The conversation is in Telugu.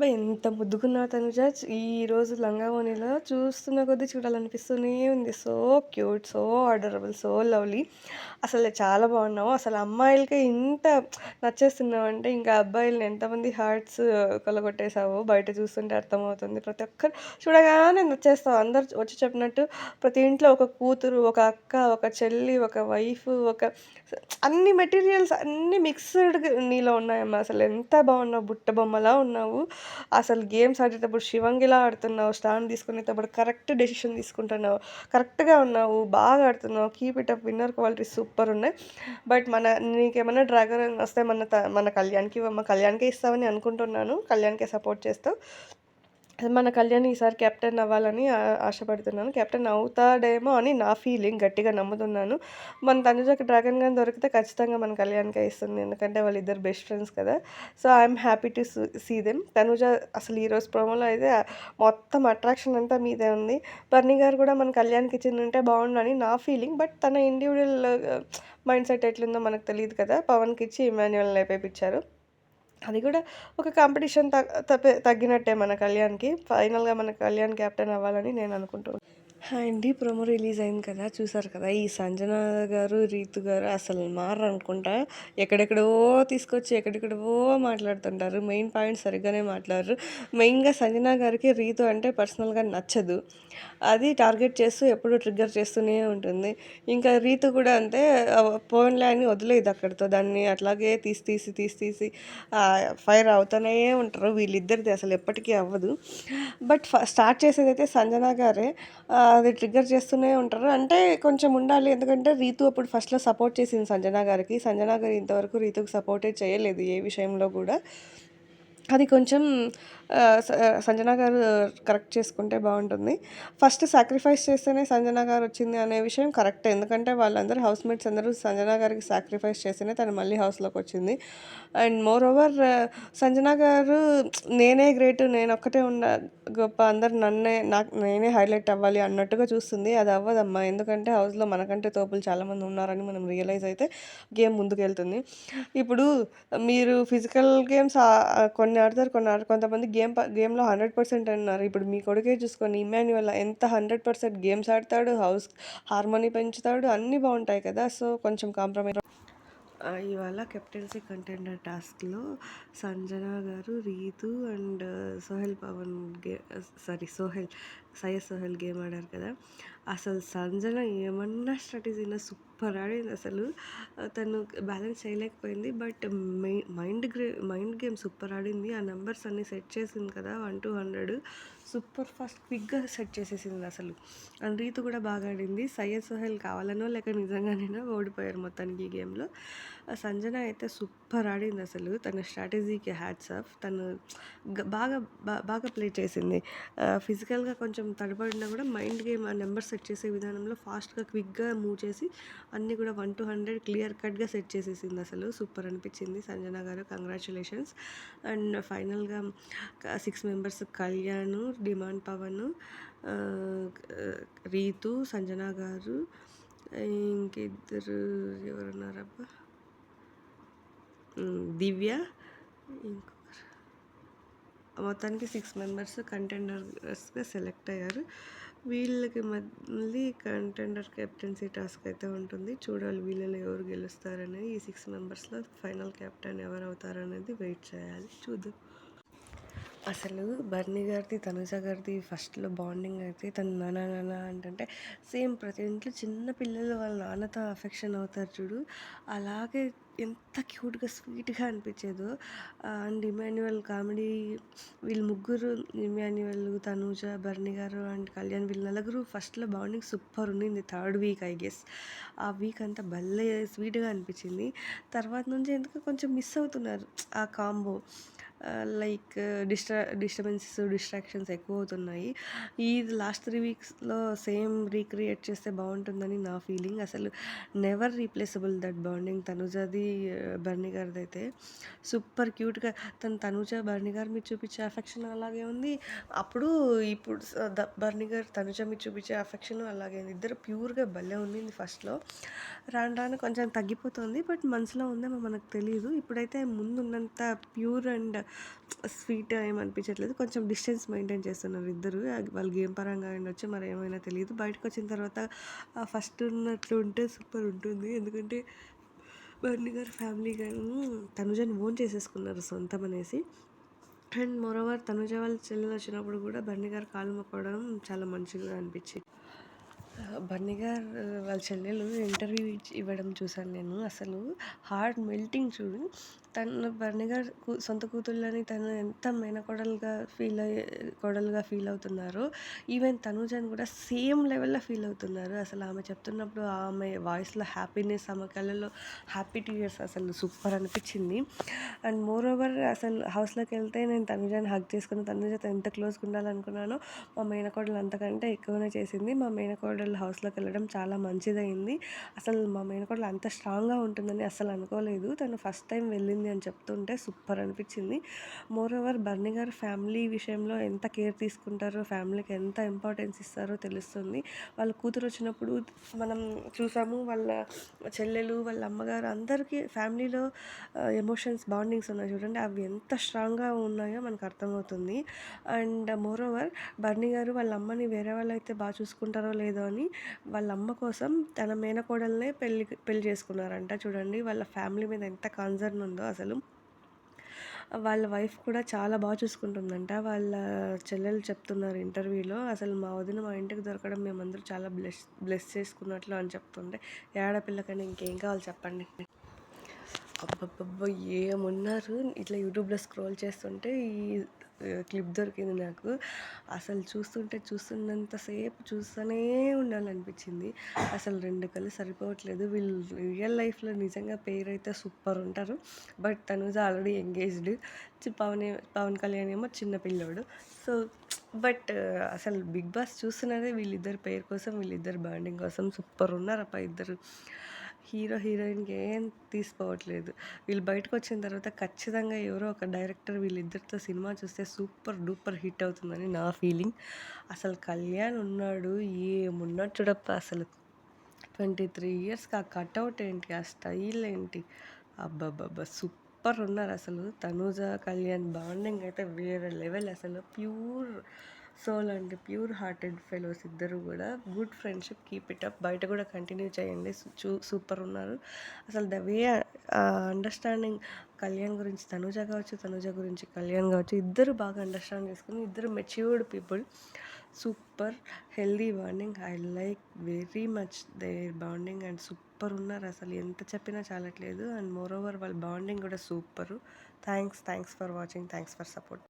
బా ఎంత ముద్దుకున్నా తనుజ. ఈరోజు లంగావోణిలో చూస్తున్న కొద్దీ చూడాలనిపిస్తూనే ఉంది. So cute, so adorable so lovely. అసలు చాలా బాగున్నావు. అసలు అమ్మాయిలకే ఇంత నచ్చేస్తున్నావంటే ఇంకా అబ్బాయిలను ఎంతమంది హార్ట్స్ కొల్లగొట్టేసావో బయట చూస్తుంటే అర్థమవుతుంది. ప్రతి ఒక్కరు చూడగానే నచ్చేస్తావు. అందరూ వచ్చి చెప్పినట్టు ప్రతి ఇంట్లో ఒక కూతురు, ఒక అక్క, ఒక చెల్లి, ఒక వైఫ్, ఒక అన్ని మెటీరియల్స్ అన్ని మిక్స్డ్ నీలో ఉన్నాయమ్మా. అసలు ఎంత బాగున్నావు. బుట్ట బొమ్మలా ఉన్నావు. అసలు గేమ్స్ ఆడేటప్పుడు శివంగిలా ఆడుతున్నావు. స్టాండ్ తీసుకునేటప్పుడు కరెక్ట్ డెసిషన్ తీసుకుంటున్నావు. కరెక్ట్‌గా ఉన్నావు. బాగా ఆడుతున్నావు. Keep it up. Winner quality super ఉన్నాయి. బట్ మన నీకేమైనా డ్రాగన్ వస్తే మన త మన కళ్యాణ్‌కి మన కళ్యాణ్‌కే ఇస్తావని అనుకుంటున్నాను. కళ్యాణ్‌కే సపోర్ట్ చేస్తావు. మన కళ్యాణ్ ఈసారి కెప్టెన్ అవ్వాలని ఆశపడుతున్నాను. కెప్టెన్ అవుతాడేమో అని నా ఫీలింగ్. గట్టిగా నమ్ముతున్నాను. మన తనుజకి డ్రాగన్ గన్ దొరికితే ఖచ్చితంగా మన కళ్యాణ్‌కే ఇస్తుంది. ఎందుకంటే వాళ్ళిద్దరు బెస్ట్ ఫ్రెండ్స్ కదా! So, I'm happy to see them. Tanuja అసలు ఈరోజు ప్రోమోలో అయితే మొత్తం అట్రాక్షన్ అంతా మీదే ఉంది. బర్నీ గారు కూడా మన కళ్యాణ్‌కి ఇచ్చిందంటే బాగుండని నా ఫీలింగ్. బట్ తన ఇండివిజువల్ మైండ్ సెట్ ఎట్లుందో మనకు తెలియదు కదా! పవన్‌కి ఇచ్చి ఇమాన్యుయల్‌ని లేపేపిచ్చారు. అది కూడా ఒక కాంపిటీషన్ తగ్గినట్టే మన కళ్యాణ్‌కి. ఫైనల్‌గా మన కళ్యాణ్ క్యాప్టెన్ అవ్వాలని నేను అనుకుంటున్నాను హాయ్ అండి. ప్రోమో రిలీజ్ అయింది కదా! చూసారు కదా! ఈ సంజన గారు, రీతు గారు అసలు మారరనుకుంటా. ఎక్కడెక్కడో తీసుకొచ్చి ఎక్కడెక్కడవో మాట్లాడుతుంటారు. మెయిన్ పాయింట్స్ సరిగ్గానే మాట్లాడరు. మెయిన్‌గా సంజన గారికి రీతు అంటే పర్సనల్‌గా నచ్చదు. అది టార్గెట్ చేస్తూ ఎప్పుడూ ట్రిగ్గర్ చేస్తూనే ఉంటుంది. ఇంకా రీతు కూడా అంతే పోన్లే అని వదిలేదు అక్కడితో. దాన్ని అట్లాగే తీసి తీసి తీసి తీసి ఫైర్ అవుతూనే ఉంటారు. వీళ్ళిద్దరిది అసలు ఎప్పటికీ అవ్వదు. బట్ ఫ స్టార్ట్ చేసేదైతే సంజన గారే. అది ట్రిగ్గర్ చేస్తూనే ఉంటారు. అంటే కొంచెం ఉండాలి. ఎందుకంటే రీతు అప్పుడు ఫస్ట్‌లో సపోర్ట్ చేసింది సంజన గారికి. సంజన గారు ఇంతవరకు రీతుకు సపోర్టే చేయలేదు ఏ విషయంలో కూడా. అది కొంచెం సంజన గారు కరెక్ట్ చేసుకుంటే బాగుంటుంది. ఫస్ట్ సాక్రిఫైస్ చేస్తేనే సంజన గారు వచ్చింది అనే విషయం కరెక్ట్ ఎందుకంటే వాళ్ళందరూ హౌస్ మేట్స్ అందరూ సంజన గారికి సాక్రిఫైస్ చేస్తేనే తను మళ్ళీ హౌస్‌లోకి వచ్చింది. అండ్ మోర్ ఓవర్ సంజన గారు నేనే గ్రేట్ నేను ఒక్కటే ఉన్న గొప్ప అందరు నన్నే నాకు నేనే హైలైట్ అవ్వాలి అన్నట్టుగా చూస్తుంది. అది అవ్వదమ్మా. ఎందుకంటే హౌస్‌లో మనకంటే తోపులు చాలామంది ఉన్నారని మనం రియలైజ్ అయితే గేమ్ ముందుకెళ్తుంది. ఇప్పుడు మీరు ఫిజికల్ గేమ్స్ కొన్ని ఆడతారు. కొన్ని ఆడ కొంతమంది గేమ్ ప గేమ్‌లో 100% అన్నారు. ఇప్పుడు మీ కొడుకే చూసుకొని ఇమ్మాన్యుయల్ ఎంత 100% గేమ్స్ ఆడతాడు. హౌస్ హార్మోనీ పెంచుతాడు. అన్నీ బాగుంటాయి కదా! సో, కొంచెం కాంప్రమైజ్ ఇవాళ కెప్టెన్సీ కంటెండర్ టాస్క్‌లో సంజన గారు, రీతు అండ్ సోహెల్ పవన్ గే సారీ సోహెల్ సయ్యద్ సోహెల్ గేమ్ ఆడారు కదా! అసలు సంజన ఏమన్నా స్ట్రాటజీనా సూపర్ ఆడింది అసలు. తను బ్యాలెన్స్ చేయలేకపోయింది. బట్ మైండ్ గ్రే మైండ్ గేమ్ సూపర్ ఆడింది. ఆ నెంబర్స్ అన్నీ సెట్ చేసింది కదా! 1-100 సూపర్ ఫాస్ట్ క్విక్‌గా సెట్ చేసేసింది అసలు. అండ్ రీతు కూడా బాగా ఆడింది. సయ్యద్ సోహెల్ కావాలనో లేక నిజంగానేనో ఓడిపోయారు మొత్తానికి ఈ గేమ్‌లో. సంజన అయితే సూపర్ ఆడింది అసలు. తన స్ట్రాటజీకి హ్యాట్స్ ఆఫ్. తను బాగా బాగా ప్లే చేసింది. ఫిజికల్‌గా కొంచెం తడబడినా కూడా మైండ్ గేమ్ ఆ నెంబర్ సెట్ చేసే విధానంలో ఫాస్ట్‌గా క్విక్‌గా మూవ్ చేసి అన్నీ కూడా 1-100 క్లియర్ కట్‌గా సెట్ చేసేసింది అసలు. సూపర్ అనిపించింది సంజన గారు. కంగ్రాచులేషన్స్ అండ్ ఫైనల్‌గా six members Kalyan, demon Pavan, Rithu, Sanjana garu ఇంకిద్దరు ఎవరున్నారబ్బా! దివ్య ఇంకొకరు మొత్తానికి సిక్స్ మెంబర్స్ కంటెండర్స్‌గా సెలెక్ట్ అయ్యారు. వీళ్ళకి మళ్ళీ కంటెండర్ కెప్టెన్సీ టాస్క్ అయితే ఉంటుంది. చూడాలి వీళ్ళలో ఎవరు గెలుస్తారనేది. ఈ సిక్స్ మెంబర్స్‌లో ఫైనల్ కెప్టెన్ ఎవరు అవుతారనేది వెయిట్ చేయాలి. చూద్దాం. అసలు బర్నీ గారిది, తనుజ గారిది ఫస్ట్‌లో బాండింగ్ అయితే తను నాన్న నాన్న అంటే సేమ్ ప్రతి ఇంట్లో చిన్న పిల్లలు వాళ్ళ నాన్నతో అఫెక్షన్ అవుతారు చూడు. అలాగే ఎంత క్యూట్‌గా, స్వీట్‌గా అనిపించేదో. అండ్ ఇమాన్యువల్ కామెడీ వీళ్ళు ముగ్గురు ఇమాన్యువల్ తనూజ, బర్నీ గారు అండ్ కళ్యాణ్ వీళ్ళు నలుగురు ఫస్ట్‌లో బాండింగ్ సూపర్ ఉండింది. Third week I guess. ఆ వీక్ అంతా భలే స్వీట్‌గా అనిపించింది. తర్వాత నుంచి ఎందుకు కొంచెం మిస్ అవుతున్నారు ఆ కాంబో. లైక్ డిస్ట్రా డిస్టర్బెన్సెస్, డిస్ట్రాక్షన్స్ ఎక్కువ అవుతున్నాయి ఈ లాస్ట్ త్రీ వీక్స్‌లో సేమ్ రీక్రియేట్ చేస్తే బాగుంటుందని నా ఫీలింగ్. అసలు నెవర్ రీప్లేసబుల్ దట్ బాండింగ్ తనుజాది బర్ణి గారిది అయితే సూపర్ క్యూట్‌గా తను తనుజ, బర్ణి గారి మీద చూపించే అఫెక్షన్ అలాగే ఉంది. అప్పుడు ఇప్పుడు ద బర్నీ గారు తనుజ మీద చూపించే అఫెక్షన్ అలాగే ఉంది. ఇద్దరు ప్యూర్‌గా భలే ఉండింది ఫస్ట్‌లో. రాను రాను కొంచెం తగ్గిపోతుంది. బట్ మనసులో ఉందేమో మనకు తెలియదు ఇప్పుడైతే ముందున్నంత ప్యూర్ అండ్ స్వీట్ ఏమనిపించట్లేదు అనిపించట్లేదు. కొంచెం డిస్టెన్స్ మెయింటైన్ చేస్తున్నారు ఇద్దరు. వాళ్ళు గేమ్ పరంగా ఉండొచ్చు మరి ఏమైనా తెలియదు. బయటకు వచ్చిన తర్వాత ఫస్ట్ ఉన్నట్లు ఉంటే సూపర్ ఉంటుంది. ఎందుకంటే బర్ని గారు ఫ్యామిలీ గారు తనుజని ఓన్ చేసేసుకున్నారు సొంతం అనేసి. అండ్ మోరోవర్ తనుజ వాళ్ళ చెల్లెలు వచ్చినప్పుడు కూడా బర్ని గారు కాలు మొక్కడం చాలా మంచిగా అనిపించింది. బన్నీ గారు వాళ్ళ చెల్లెలు ఇంటర్వ్యూ ఇవ్వడం చూశాను నేను. అసలు హార్ట్ మెల్టింగ్ చూడు. తను బర్నిగర్ గారు సొంత కూతుళ్ళని తను ఎంత మేనకోడలుగా ఫీల్ అయ్యే కోడలుగా ఫీల్ అవుతున్నారో ఈవెన్ తనుజని కూడా సేమ్ లెవెల్లో ఫీల్ అవుతున్నారు. అసలు ఆమె చెప్తున్నప్పుడు ఆమె వాయిస్లో హ్యాపీనెస్ ఆమె కళ్ళలో హ్యాపీ టీయర్స్ అసలు సూపర్ అనిపించింది. అండ్ మోర్ ఓవర్ అసలు హౌస్లోకి వెళ్తే నేను తనుజని హక్ చేసుకుని తనుజతో ఎంత క్లోజ్గా ఉండాలనుకున్నానో మా మేనకోడలు అంతకంటే ఎక్కువనే చేసింది. మా మేనకోడలు హౌస్లోకి వెళ్ళడం చాలా మంచిదైంది అసలు మా మేనకోడలు అంత స్ట్రాంగ్గా ఉంటుందని అసలు అనుకోలేదు. తను ఫస్ట్ టైం వెళ్ళింది అని చెప్తుంటే సూపర్ అనిపించింది. మోర్ ఓవర్ బర్ని గారు ఫ్యామిలీ విషయంలో ఎంత కేర్ తీసుకుంటారో ఫ్యామిలీకి ఎంత ఇంపార్టెన్స్ ఇస్తారో తెలుస్తుంది. వాళ్ళ కూతురు వచ్చినప్పుడు మనం చూసాము వాళ్ళ చెల్లెలు వాళ్ళ అమ్మగారు అందరికీ ఫ్యామిలీలో ఎమోషన్స్ బాండింగ్స్ ఉన్నాయి. చూడండి అవి ఎంత స్ట్రాంగ్గా ఉన్నాయో మనకు అర్థమవుతుంది. అండ్ మోర్ ఓవర్ బర్నీ గారు వాళ్ళ అమ్మని వేరే వాళ్ళు అయితే బాగా చూసుకుంటారో లేదో అని వాళ్ళ అమ్మ కోసం తన మేనకోడలనే పెళ్ళి పెళ్ళి చేసుకున్నారంట. చూడండి వాళ్ళ ఫ్యామిలీ మీద ఎంత కన్సర్న్ ఉందో అసలు. వాళ్ళ వైఫ్ కూడా చాలా బాగా చూసుకుంటుందంట. వాళ్ళ చెల్లెలు చెప్తున్నారు ఇంటర్వ్యూలో అసలు మా వదిన మా ఇంటికి దొరకడం మేమందరూ చాలా బ్లెస్ బ్లెస్ చేసుకున్నట్లు అని చెప్తుంటే ఏడపిల్లకని ఇంకేం కావాలి చెప్పండి. అబ్బబ్బబ్బో ఏమున్నారు? ఇట్లా యూట్యూబ్లో స్క్రోల్ చేస్తుంటే ఈ క్లిప్ దొరికింది నాకు. అసలు చూస్తుంటే చూస్తున్నంతసేపు చూస్తూనే ఉండాలనిపించింది. అసలు రెండు కళ్ళు సరిపోవట్లేదు. వీళ్ళు రియల్ లైఫ్లో నిజంగా పేరు అయితే సూపర్ ఉంటారు. But Tanuja already engaged. Pavan Pavan Kalyan ఏమో చిన్నపిల్లోడు సో బట్ అసలు బిగ్ బాస్ చూస్తున్నదే వీళ్ళిద్దరు పేరు కోసం వీళ్ళిద్దరు బాండింగ్ కోసం సూపర్ ఉన్నారు అప్ప ఇద్దరు. హీరో హీరోయిన్కి ఏం తీసుకోవట్లేదు. వీళ్ళు బయటకు వచ్చిన తర్వాత ఖచ్చితంగా ఎవరో ఒక డైరెక్టర్ వీళ్ళిద్దరితో సినిమా చూస్తే సూపర్ డూపర్ హిట్ అవుతుందని నా ఫీలింగ్. అసలు కళ్యాణ్ ఉన్నాడు ఏమున్నాడు చూడప్ప అసలు. ట్వంటీ త్రీ ఇయర్స్కి ఆ కట్అవుట్ ఏంటి ఆ స్టైల్ ఏంటి? అబ్బాబ్బాబ్బా సూపర్ ఉన్నారు అసలు. తనూజ కళ్యాణ్ బాండింగ్ అయితే వేరే లెవెల్ అసలు. Pure soul and pure hearted fellows ఇద్దరు కూడా good friendship keep it up. బయట కూడా కంటిన్యూ చేయండి. చూ సూపర్ ఉన్నారు. అసలు ద వే అండర్స్టాండింగ్ కళ్యాణ్ గురించి తనుజ కావచ్చు తనుజ గురించి కళ్యాణ్ కావచ్చు ఇద్దరు బాగా అండర్స్టాండ్ చేసుకుని ఇద్దరు matured people super healthy bonding. I like very much their bonding and super ఉన్నారు. అసలు ఎంత చెప్పినా చాలట్లేదు. అండ్ మోర్ ఓవర్ వాళ్ళ బాండింగ్ కూడా super. Thanks thanks for watching. Thanks for support.